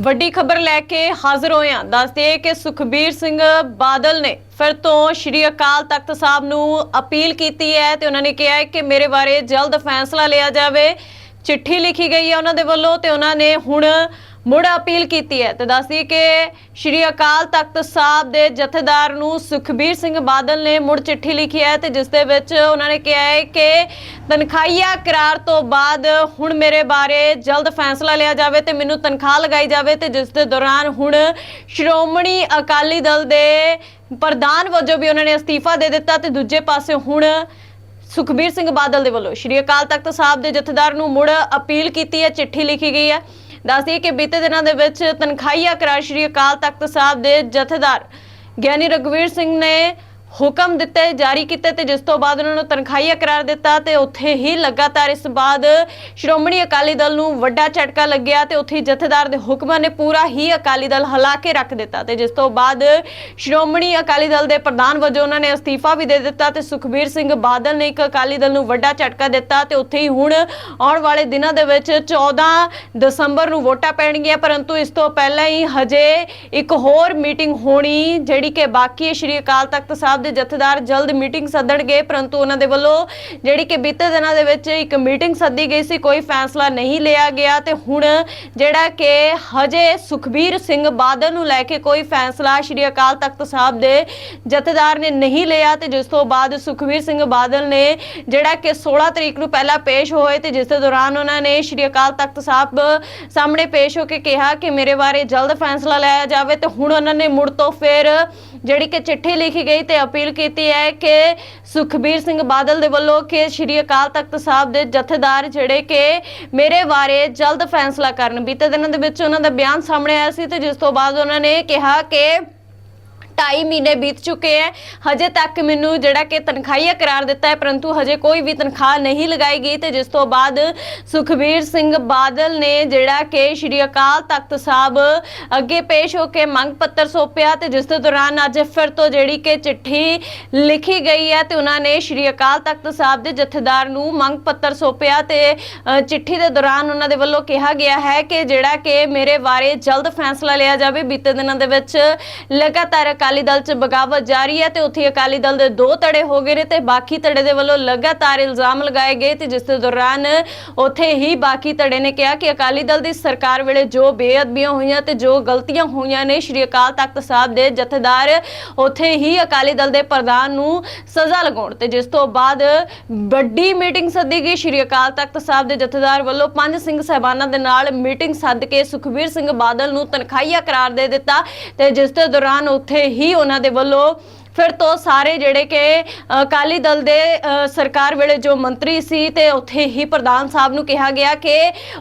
ਵੱਡੀ ਖਬਰ ਲੈ ਕੇ ਹਾਜ਼ਰ ਹੋਏ ਹਾਂ। ਦੱਸਦੇ ਕਿ ਸੁਖਬੀਰ ਸਿੰਘ ਬਾਦਲ ਨੇ ਫਿਰ ਤੋਂ ਸ਼੍ਰੀ ਅਕਾਲ ਤਖਤ ਸਾਹਿਬ ਨੂੰ ਅਪੀਲ ਕੀਤੀ ਹੈ ਤੇ ਉਹਨਾਂ ਨੇ ਕਿਹਾ ਹੈ ਕਿ ਮੇਰੇ ਬਾਰੇ ਜਲਦ ਫੈਸਲਾ ਲਿਆ ਜਾਵੇ। ਚਿੱਠੀ ਲਿਖੀ ਗਈ ਹੈ ਉਹਨਾਂ ਦੇ ਵੱਲੋਂ ਤੇ ਉਹਨਾਂ ਨੇ ਹੁਣ ਮੁੜ ਅਪੀਲ ਕੀਤੀ ਹੈ। ਤੇ ਦੱਸਦੀ ਕਿ ਸ਼੍ਰੀ ਅਕਾਲ ਤਖਤ ਸਾਹਿਬ ਦੇ ਜਥੇਦਾਰ ਨੂੰ ਸੁਖਬੀਰ ਸਿੰਘ ਬਾਦਲ ਨੇ ਮੁੜ ਚਿੱਠੀ ਲਿਖੀ ਹੈ ਤੇ ਜਿਸ ਦੇ ਵਿੱਚ ਉਹਨਾਂ ਨੇ ਕਿਹਾ ਹੈ ਕਿ ਤਨਖਾਹੀਆ ਕਰਾਰ ਤੋਂ ਬਾਅਦ ਹੁਣ ਮੇਰੇ ਬਾਰੇ ਜਲਦ ਫੈਸਲਾ ਲਿਆ ਜਾਵੇ ਤੇ ਮੈਨੂੰ ਤਨਖਾਹ ਲਗਾਈ ਜਾਵੇ ਤੇ ਜਿਸ ਦੇ ਦੌਰਾਨ ਹੁਣ ਸ਼੍ਰੋਮਣੀ ਅਕਾਲੀ ਦਲ ਦੇ ਪ੍ਰਧਾਨ ਵਜੋਂ ਵੀ ਉਹਨਾਂ ਨੇ ਅਸਤੀਫਾ ਦੇ ਦਿੱਤਾ ਤੇ ਦੂਜੇ ਪਾਸੇ ਹੁਣ ਸੁਖਬੀਰ ਸਿੰਘ ਬਾਦਲ ਦੇ ਵੱਲੋਂ ਸ਼੍ਰੀ ਅਕਾਲ ਤਖਤ ਸਾਹਿਬ ਦੇ ਜਥੇਦਾਰ ਨੂੰ ਮੁੜ ਅਪੀਲ ਕੀਤੀ ਹੈ, ਚਿੱਠੀ ਲਿਖੀ ਗਈ ਹੈ। ਦੱਸਦੀ ਕਿ ਬੀਤੇ ਦਿਨਾਂ ਦੇ ਵਿੱਚ ਤਨਖਾਹੀਆ ਕਰਾਰ ਸ਼੍ਰੀ ਅਕਾਲ ਤਖਤ ਸਾਹਿਬ ਦੇ ਜਥੇਦਾਰ ਗਿਆਨੀ ਰਗਵੀਰ ਸਿੰਘ ਨੇ ਹੁਕਮ ਦਿੱਤੇ, ਜਾਰੀ ਕੀਤੇ ਤੇ ਜਿਸ ਤੋਂ ਬਾਅਦ ਉਹਨਾਂ ਨੂੰ ਤਨਖਾਹੀਆ ਕਰਾਰ ਦਿੱਤਾ ਤੇ ਉੱਥੇ ਹੀ ਲਗਾਤਾਰ ਇਸ ਬਾਅਦ ਸ਼੍ਰੋਮਣੀ ਅਕਾਲੀ ਦਲ ਨੂੰ ਵੱਡਾ ਝਟਕਾ ਲੱਗਿਆ ਤੇ ਉੱਥੇ ਜਥੇਦਾਰ ਦੇ ਹੁਕਮਾਂ ਨੇ ਪੂਰਾ ਹੀ ਅਕਾਲੀ ਦਲ ਹਿਲਾ ਕੇ ਰੱਖ ਦਿੱਤਾ ਤੇ ਜਿਸ ਤੋਂ ਬਾਅਦ ਸ਼੍ਰੋਮਣੀ ਅਕਾਲੀ ਦਲ ਦੇ ਪ੍ਰਧਾਨ ਵਜੋਂ ਉਹਨਾਂ ਨੇ ਅਸਤੀਫਾ ਵੀ ਦੇ ਦਿੱਤਾ ਤੇ ਸੁਖਬੀਰ ਸਿੰਘ ਬਾਦਲ ਨੇ ਇੱਕ ਅਕਾਲੀ ਦਲ ਨੂੰ ਵੱਡਾ ਝਟਕਾ ਦਿੱਤਾ ਤੇ ਉੱਥੇ ਹੀ ਹੁਣ ਆਉਣ ਵਾਲੇ ਦਿਨਾਂ ਦੇ ਵਿੱਚ 14 ਦਸੰਬਰ ਨੂੰ ਵੋਟਾਂ ਪੈਣਗੀਆਂ, ਪਰੰਤੂ ਇਸ ਤੋਂ ਪਹਿਲਾਂ ਹੀ ਹਜੇ ਇੱਕ ਹੋਰ ਮੀਟਿੰਗ ਹੋਣੀ ਜਿਹੜੀ ਕਿ ਬਾਕੀ ਸ਼੍ਰੀ ਅਕਾਲ ਤਖਤ ਸਾਹਿਬ ਦੇ ਜਥੇਦਾਰ ਜਲਦ ਮੀਟਿੰਗ ਸੱਦਣਗੇ, ਪਰੰਤੂ ਉਹਨਾਂ ਦੇ ਵੱਲੋਂ ਜਿਹੜੀ ਕਿ ਬੀਤੇ ਦਿਨਾਂ ਦੇ ਵਿੱਚ ਇੱਕ ਮੀਟਿੰਗ ਸੱਦੀ ਗਈ ਸੀ, ਕੋਈ ਫੈਸਲਾ ਨਹੀਂ ਲਿਆ ਗਿਆ ਤੇ ਹੁਣ ਜਿਹੜਾ ਕਿ ਹਜੇ ਸੁਖਬੀਰ ਸਿੰਘ ਬਾਦਲ ਨੂੰ ਲੈ ਕੇ ਕੋਈ ਫੈਸਲਾ ਸ਼੍ਰੀ ਅਕਾਲ ਤਖਤ ਸਾਹਿਬ ਦੇ ਜਥੇਦਾਰ ਨੇ ਨਹੀਂ ਲਿਆ ਤੇ ਜਿਸ ਤੋਂ ਬਾਅਦ ਸੁਖਬੀਰ ਸਿੰਘ ਬਾਦਲ ਨੇ ਜਿਹੜਾ ਕਿ 16 ਤਰੀਕ ਨੂੰ ਪਹਿਲਾਂ ਪੇਸ਼ ਹੋਏ ਤੇ ਜਿਸ ਦੇ ਦੌਰਾਨ ਉਹਨਾਂ ਨੇ ਸ਼੍ਰੀ ਅਕਾਲ ਤਖਤ ਸਾਹਿਬ ਸਾਹਮਣੇ ਪੇਸ਼ ਹੋ ਕੇ ਕਿਹਾ ਕਿ ਮੇਰੇ ਬਾਰੇ ਜਲਦ ਫੈਸਲਾ ਲਿਆ ਜਾਵੇ ਤੇ ਹੁਣ ਉਹਨਾਂ ਨੇ ਮੁੜ ਤੋਂ ਫਿਰ ਜਿਹੜੀ ਕਿ ਚਿੱਠੀ ਲਿਖੀ ਗਈ ਤੇ ਅਪੀਲ ਕੀਤੀ ਹੈ ਕਿ ਸੁਖਬੀਰ ਸਿੰਘ ਬਾਦਲ ਦੇ ਵੱਲੋਂ ਕਿ ਸ਼੍ਰੀ ਅਕਾਲ ਤਖਤ ਸਾਹਿਬ ਦੇ ਜਥੇਦਾਰ ਜਿਹੜੇ ਕਿ ਮੇਰੇ ਬਾਰੇ ਜਲਦ ਫੈਸਲਾ ਕਰਨ ਬੀਤੇ ਦਿਨਾਂ ਦੇ ਵਿੱਚ ਉਹਨਾਂ ਦਾ ਬਿਆਨ ਸਾਹਮਣੇ ਆਇਆ ਸੀ ਤੇ ਜਿਸ ਤੋਂ ਬਾਅਦ ਉਹਨਾਂ ਨੇ ਕਿਹਾ ਕਿ ਢਾਈ ਮਹੀਨੇ ਬੀਤ ਚੁੱਕੇ ਹੈ ਹਜੇ ਤੱਕ ਮੈਨੂੰ ਜਿਹੜਾ ਕਿ ਤਨਖਾਹੀਆ ਕਰਾਰ ਦਿੱਤਾ ਹੈ ਪਰੰਤੂ ਹਜੇ ਕੋਈ ਵੀ ਤਨਖਾਹ ਨਹੀਂ ਲਗਾਈ ਗਈ ਤੇ ਜਿਸ ਤੋਂ ਬਾਅਦ ਸੁਖਬੀਰ ਸਿੰਘ ਬਾਦਲ ਨੇ ਜਿਹੜਾ ਕਿ ਸ਼੍ਰੀ ਅਕਾਲ ਤਖਤ ਸਾਹਿਬ ਅੱਗੇ ਪੇਸ਼ ਹੋ ਕੇ ਮੰਗ ਪੱਤਰ ਸੌਂਪਿਆ ਤੇ ਜਿਸ ਦੇ ਦੌਰਾਨ ਅੱਜ ਫਿਰ ਤੋਂ ਜਿਹੜੀ ਕਿ ਚਿੱਠੀ ਲਿਖੀ ਗਈ ਹੈ ਤੇ ਉਹਨਾਂ ਨੇ ਸ਼੍ਰੀ ਅਕਾਲ ਤਖਤ ਸਾਹਿਬ ਦੇ ਜਥੇਦਾਰ ਨੂੰ ਮੰਗ ਪੱਤਰ ਸੌਂਪਿਆ ਤੇ ਚਿੱਠੀ ਦੇ ਦੌਰਾਨ ਉਹਨਾਂ ਦੇ ਵੱਲੋਂ ਕਿਹਾ ਗਿਆ ਹੈ ਕਿ ਜਿਹੜਾ ਕਿ ਮੇਰੇ ਬਾਰੇ ਜਲਦ ਫੈਸਲਾ ਲਿਆ ਜਾਵੇ। ਬੀਤੇ ਦਿਨਾਂ ਦੇ ਵਿੱਚ ਲਗਾਤਾਰ ਅਕਾਲੀ ਦਲ 'ਚ ਬਗਾਵਤ ਜਾਰੀ ਹੈ ਤੇ ਉੱਥੇ ਅਕਾਲੀ ਦਲ ਦੇ ਦੋ ਧੜੇ ਹੋ ਗਏ ਨੇ ਤੇ ਬਾਕੀ ਧੜੇ ਦੇ ਵੱਲੋਂ ਲਗਾਤਾਰ ਇਲਜ਼ਾਮ ਲਗਾਏ ਗਏ ਤੇ ਜਿਸ ਦੇ ਦੌਰਾਨ ਉੱਥੇ ਹੀ ਬਾਕੀ ਧੜੇ ਨੇ ਕਿਹਾ ਕਿ ਅਕਾਲੀ ਦਲ ਦੀ ਸਰਕਾਰ ਵੇਲੇ ਜੋ ਬੇਅਦਬੀਆਂ ਹੋਈਆਂ ਤੇ ਜੋ ਗਲਤੀਆਂ ਹੋਈਆਂ ਨੇ, ਸ਼੍ਰੀ ਅਕਾਲ ਤਖਤ ਸਾਹਿਬ ਦੇ ਜਥੇਦਾਰ ਉੱਥੇ ਹੀ ਅਕਾਲੀ ਦਲ ਦੇ ਪ੍ਰਧਾਨ ਨੂੰ ਸਜ਼ਾ ਲਗਾਉਣ ਤੇ ਜਿਸ ਤੋਂ ਬਾਅਦ ਵੱਡੀ ਮੀਟਿੰਗ ਸੱਦੀ ਗਈ। ਸ਼੍ਰੀ ਅਕਾਲ ਤਖਤ ਸਾਹਿਬ ਦੇ ਜਥੇਦਾਰ ਵੱਲੋਂ ਪੰਜ ਸਿੰਘ ਸਹਿਬਾਨਾਂ ਦੇ ਨਾਲ ਮੀਟਿੰਗ ਸੱਦ ਕੇ ਸੁਖਬੀਰ ਸਿੰਘ ਬਾਦਲ ਨੂੰ ਤਨਖਾਹੀਆ ਕਰਾਰ ਦੇ ਦਿੱਤਾ ਤੇ ਜਿਸ ਦੇ ਦੌਰਾਨ ਉੱਥੇ ਹੀ ਉਹਨਾਂ ਦੇ ਵੱਲੋਂ ਫਿਰ ਤੋਂ ਸਾਰੇ ਜਿਹੜੇ ਕਿ ਅਕਾਲੀ ਦਲ ਦੇ ਸਰਕਾਰ ਵੇਲੇ ਜੋ ਮੰਤਰੀ ਸੀ ਤੇ ਉੱਥੇ ਹੀ ਪ੍ਰਧਾਨ ਸਾਹਿਬ ਨੂੰ ਕਿਹਾ ਗਿਆ ਕਿ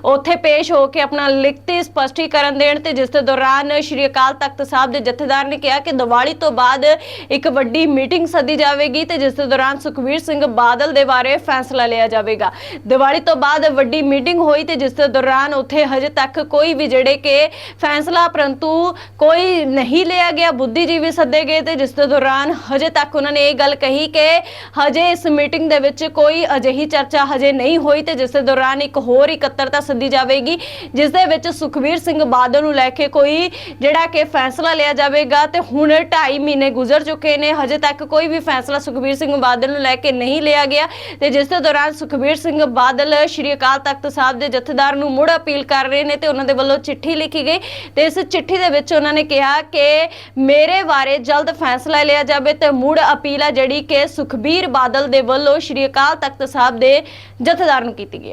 ਉੱਥੇ ਪੇਸ਼ ਹੋ ਕੇ ਆਪਣਾ ਲਿਖਤੀ ਸਪਸ਼ਟੀਕਰਨ ਦੇਣ ਤੇ ਜਿਸ ਦੇ ਦੌਰਾਨ ਸ਼੍ਰੀ ਅਕਾਲ ਤਖਤ ਸਾਹਿਬ ਦੇ ਜਥੇਦਾਰ ਨੇ ਕਿਹਾ ਕਿ ਦੀਵਾਲੀ ਤੋਂ ਬਾਅਦ ਇੱਕ ਵੱਡੀ ਮੀਟਿੰਗ ਸੱਦੀ ਜਾਵੇਗੀ ਤੇ ਜਿਸ ਦੇ ਦੌਰਾਨ ਸੁਖਬੀਰ ਸਿੰਘ ਬਾਦਲ ਦੇ ਬਾਰੇ ਫੈਸਲਾ ਲਿਆ ਜਾਵੇਗਾ। ਦੀਵਾਲੀ ਤੋਂ ਬਾਅਦ ਵੱਡੀ ਮੀਟਿੰਗ ਹੋਈ ਤੇ ਜਿਸ ਦੇ ਦੌਰਾਨ ਉੱਥੇ ਹਜੇ ਤੱਕ ਕੋਈ ਵੀ ਜਿਹੜੇ ਕਿ ਫੈਸਲਾ ਪਰੰਤੂ ਕੋਈ ਨਹੀਂ ਲਿਆ ਗਿਆ। ਬੁੱਧੀਜੀਵੀ ਸੱਦੇ ਗਏ ਤੇ ਜਿਸ ਦੇ ਦੌਰਾਨ ਹਜੇ ਤੱਕ ਉਹਨਾਂ ਨੇ ਇਹ ਗੱਲ ਕਹੀ ਕਿ ਹਜੇ ਇਸ ਮੀਟਿੰਗ ਦੇ ਵਿੱਚ ਕੋਈ ਅਜਿਹੀ ਚਰਚਾ ਹਜੇ ਨਹੀਂ ਹੋਈ ਤੇ ਜਿਸ ਦੇ ਦੌਰਾਨ ਇੱਕ ਹੋਰ ਇਕੱਤਰਤਾ ਸੱਦੀ ਜਾਵੇਗੀ, ਜਿਸ ਦੇ ਵਿੱਚ ਸੁਖਬੀਰ ਸਿੰਘ ਬਾਦਲ ਨੂੰ ਲੈ ਕੇ ਕੋਈ ਜਿਹੜਾ ਕਿ ਫੈਸਲਾ ਲਿਆ ਜਾਵੇਗਾ ਤੇ ਹੁਣ 2.5 ਮਹੀਨੇ ਗੁਜ਼ਰ ਚੁੱਕੇ ਨੇ, ਹਜੇ ਤੱਕ ਕੋਈ ਵੀ ਫੈਸਲਾ ਸੁਖਬੀਰ ਸਿੰਘ ਬਾਦਲ ਨੂੰ ਲੈ ਕੇ ਨਹੀਂ ਲਿਆ ਗਿਆ ਤੇ ਜਿਸ ਦੇ ਦੌਰਾਨ ਸੁਖਬੀਰ ਸਿੰਘ ਬਾਦਲ ਸ਼੍ਰੀ ਅਕਾਲ ਤਖਤ ਸਾਹਿਬ ਦੇ ਜਥੇਦਾਰ ਨੂੰ ਮੁੜ ਅਪੀਲ ਕਰ ਰਹੇ ਨੇ ਤੇ ਉਹਨਾਂ ਦੇ ਵੱਲੋਂ ਚਿੱਠੀ ਲਿਖੀ ਗਈ ਤੇ ਇਸ ਚਿੱਠੀ ਦੇ ਵਿੱਚ ਉਹਨਾਂ ਨੇ ਕਿਹਾ ਕਿ ਮੇਰੇ ਬਾਰੇ ਜਲਦ ਫੈਸਲਾ ਲਿਆ ਜਾਵੇ ਤੇ ਮੁੜ ਅਪੀਲ ਹੈ ਜਿਹੜੀ ਕਿ ਸੁਖਬੀਰ ਬਾਦਲ ਦੇ ਵੱਲੋਂ ਸ਼੍ਰੀ ਅਕਾਲ ਤਖਤ ਸਾਹਿਬ ਦੇ ਜਥੇਦਾਰ ਨੂੰ ਕੀਤੀ ਗਈ ਹੈ।